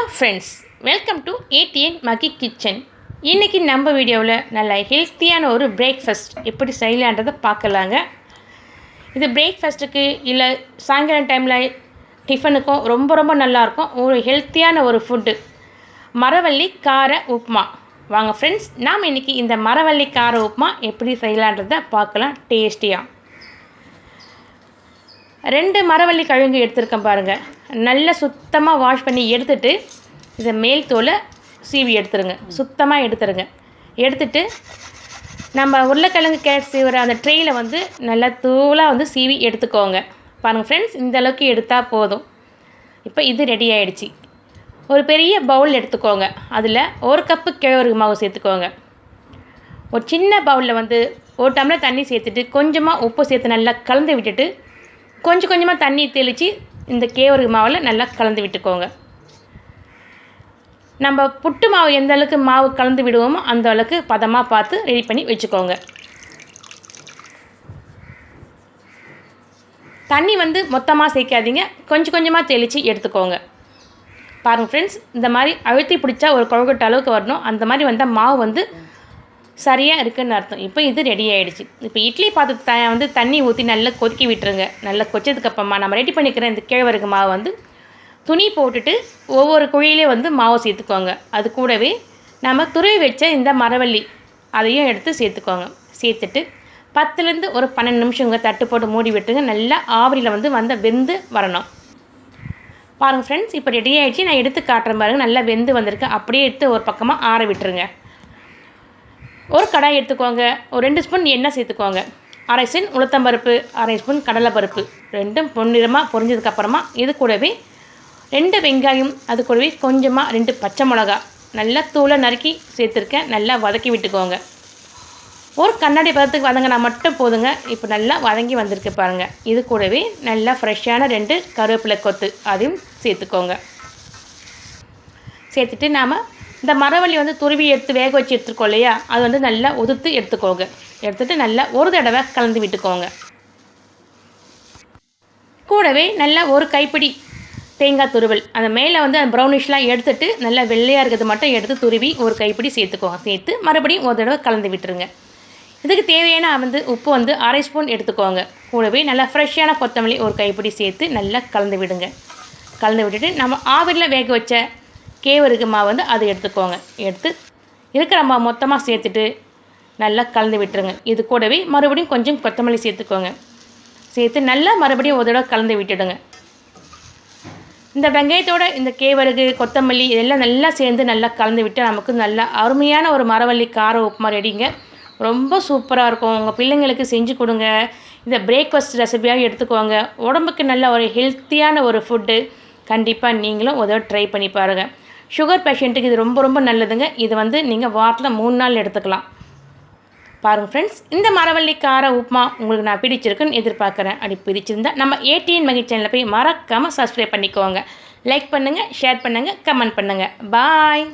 Hello friends welcome to ATN Magi kitchen இன்றைக்கி நம்ம வீடியோவில் நல்ல ஹெல்த்தியான ஒரு பிரேக்ஃபாஸ்ட் எப்படி செய்யலான்றதை பார்க்கலாங்க. இது பிரேக்ஃபாஸ்ட்டுக்கு இல்லை சாயங்காலம் டைமில் டிஃபனுக்கும் ரொம்ப ரொம்ப நல்லாயிருக்கும். ஒரு ஹெல்த்தியான ஒரு ஃபுட்டு மரவள்ளி கார உப்புமா. வாங்க ஃப்ரெண்ட்ஸ் நாம் இன்றைக்கி இந்த மரவள்ளி கார உப்புமா எப்படி செய்யலான்றதை பார்க்கலாம். டேஸ்டியாக ரெண்டு மரவள்ளி கிழங்கு எடுத்திருக்கேன் பாருங்கள் நல்லா சுத்தமாக வாஷ் பண்ணி எடுத்துட்டு இதை மேல் தோலை சீவி எடுத்துருங்க. சுத்தமாக எடுத்துருங்க. எடுத்துட்டு நம்ம உருளைக்கிழங்கு கேட் சீவுற அந்த ட்ரேயில் வந்து நல்லா தூளாக வந்து சீவி எடுத்துக்கோங்க. பாருங்கள் ஃப்ரெண்ட்ஸ் இந்த அளவுக்கு எடுத்தால் போதும். இப்போ இது ரெடி ஆகிடுச்சி ஒரு பெரிய பவுல் எடுத்துக்கோங்க. அதில் ஒரு கப்பு கிழவருக்கு மாவு சேர்த்துக்கோங்க. ஒரு சின்ன பவுலில் வந்து ஒரு டம்ளர் தண்ணி சேர்த்துட்டு கொஞ்சமாக உப்பு சேர்த்து நல்லா கலந்து விட்டுட்டு கொஞ்சம் கொஞ்சமாக தண்ணி தெளித்து இந்த கேவரு மாவில் நல்லா கலந்து விட்டுக்கோங்க. நம்ம புட்டு மாவு எந்த அளவுக்கு மாவு கலந்து விடுவோமோ அந்த அளவுக்கு பதமாக பார்த்து ரெடி பண்ணி வச்சுக்கோங்க. தண்ணி வந்து மொத்தமாக சேர்க்காதீங்க. கொஞ்சம் கொஞ்சமாக தெளித்து எடுத்துக்கோங்க. பாருங்கள் ஃப்ரெண்ட்ஸ் இந்த மாதிரி அழுத்தி பிடிச்சா ஒரு குழக்கட்ட அளவுக்கு வரணும். அந்த மாதிரி வந்தால் மாவு வந்து சரியாக இருக்குதுன்னு அர்த்தம். இப்போ இது ரெடி ஆகிடுச்சு இப்போ இட்லி பாத்திரத்தை த வந்து தண்ணி ஊற்றி நல்லா கொதிக்க விட்டுருங்க. நல்லா கொச்சதுக்கப்புறமா நம்ம ரெடி பண்ணிக்கிற இந்த கேழ்வரகு மாவு வந்து துணி போட்டுட்டு ஒவ்வொரு குழியிலே வந்து மாவு சேர்த்துக்கோங்க. அது கூடவே நம்ம துருவி வச்ச இந்த மரவள்ளி அதையும் எடுத்து சேர்த்துக்கோங்க. சேர்த்துட்டு பத்துலேருந்து ஒரு பன்னெண்டு நிமிஷங்க தட்டு போட்டு மூடி விட்டுருங்க. நல்லா ஆவரியில் வந்து வந்த வெந்து வரணும். பாருங்கள் ஃப்ரெண்ட்ஸ் இப்போ ரெடி ஆகிடுச்சு நான் எடுத்து காட்டுற பாருங்கள் நல்லா வெந்து வந்திருக்கு. அப்படியே எடுத்து ஒரு பக்கமாக ஆற விட்டுருங்க. ஒரு கடாய் எடுத்துக்கோங்க. ஒரு ரெண்டு ஸ்பூன் எண்ணெய் சேர்த்துக்கோங்க. அரை ஸ்பூன் உளுத்தம்பருப்பு அரை ஸ்பூன் கடலைப்பருப்பு ரெண்டும் பொன்னிறமாக பொரிஞ்சதுக்கப்புறமா இது கூடவே ரெண்டு வெங்காயம் அது கூடவே கொஞ்சமாக ரெண்டு பச்சை மிளகா. நல்லா தூளை நறுக்கி சேர்த்துருக்கேன். நல்லா வதக்கி விட்டுக்கோங்க. ஒரு கண்ணாடி பதத்துக்கு வதங்கினா மட்டும் போதுங்க. இப்போ நல்லா வதங்கி வந்திருக்கு பாருங்கள் இது கூடவே நல்லா ஃப்ரெஷ்ஷான ரெண்டு கருவேப்பிலை கொத்து அதையும் சேர்த்துக்கோங்க. சேர்த்துட்டு நாம் இந்த மரவள்ளி வந்து துருவி எடுத்து வேக வச்சு எடுத்துருக்கோம் இல்லையா? அது வந்து நல்லா உதுத்து எடுத்துக்கோங்க. எடுத்துகிட்டு நல்லா ஒரு தடவை கலந்து விட்டுக்கோங்க. கூடவே நல்லா ஒரு கைப்பிடி தேங்காய் துருவல். அந்த மேலே வந்து அந்த ப்ரௌனிஷ்லாம் எடுத்துட்டு நல்லா வெள்ளையாக இருக்கிறது மட்டும் எடுத்து துருவி ஒரு கைப்பிடி சேர்த்துக்கோங்க. சேர்த்து மறுபடியும் ஒரு தடவை கலந்து விட்டுருங்க. இதுக்கு தேவையான வந்து உப்பு வந்து அரை ஸ்பூன் எடுத்துக்கோங்க. கூடவே நல்லா ஃப்ரெஷ்ஷான கொத்தமல்லி ஒரு கைப்பிடி சேர்த்து நல்லா கலந்து விடுங்க. கலந்து விட்டுட்டு நம்ம ஆவிரில் வேக வச்ச கேவருக்கு மாவு வந்து அதை எடுத்துக்கோங்க. எடுத்து இருக்கிற மாவு மொத்தமாக சேர்த்துட்டு நல்லா கலந்து விட்டுருங்க. இது கூடவே மறுபடியும் கொஞ்சம் கொத்தமல்லி சேர்த்துக்கோங்க. சேர்த்து நல்லா மறுபடியும் ஒரு தடவை கலந்து விட்டுடுங்க. இந்த வெங்காயத்தோட இந்த கேவரகு கொத்தமல்லி இதெல்லாம் நல்லா சேர்ந்து நல்லா கலந்து விட்டு நமக்கு நல்லா அருமையான ஒரு மரவள்ளி கார உப்புமா ரெடிங்க. ரொம்ப சூப்பராக இருக்கும். உங்கள் பிள்ளைங்களுக்கு செஞ்சு கொடுங்க. இந்த பிரேக்ஃபாஸ்ட் ரெசிபியாக எடுத்துக்கோங்க. உடம்புக்கு நல்ல ஒரு ஹெல்த்தியான ஒரு ஃபுட்டு கண்டிப்பாக நீங்களும் உதவ ட்ரை பண்ணி பாருங்கள் சுகர் பேஷண்ட்டுக்கு இது ரொம்ப ரொம்ப நல்லதுங்க. இது வந்து நீங்கள் வாரத்தில் மூணு நாள் எடுத்துக்கலாம். பாருங்கள் ஃப்ரெண்ட்ஸ் இந்த மரவள்ளி கார உப்புமா உங்களுக்கு நான் பிடிச்சிருக்குன்னு எதிர்பார்க்குறேன். அப்படி பிடிச்சிருந்தா நம்ம ஏடிஎன் மகி சேனலில் போய் மறக்காமல் சப்ஸ்கிரைப் பண்ணிக்கோங்க. லைக் பண்ணுங்கள் ஷேர் பண்ணுங்கள் கமெண்ட் பண்ணுங்கள் பாய்